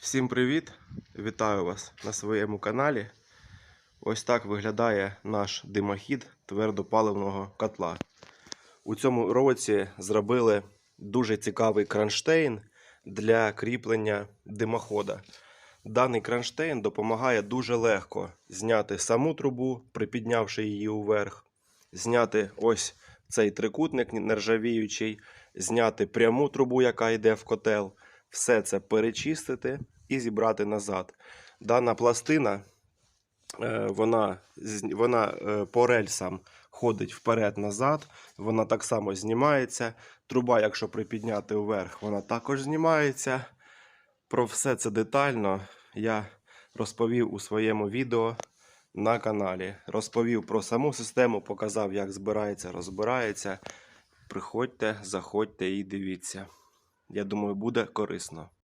Всім привіт! Вітаю вас на своєму каналі. Ось так виглядає наш димохід твердопаливного котла. У цьому році зробили дуже цікавий кронштейн для кріплення димохода. Даний кронштейн допомагає дуже легко зняти саму трубу, припіднявши її уверх, зняти ось цей трикутник нержавіючий, зняти пряму трубу, яка йде в котел, все це перечистити і зібрати назад. Дана пластина, е, вона, вона е, по рельсам ходить вперед-назад, вона так само знімається. Труба, якщо припідняти вверх, вона також знімається. Про все це детально я розповів у своєму відео на каналі. Розповів про саму систему, показав, як збирається, розбирається. Приходьте, заходьте і дивіться. Я думаю, буде корисно.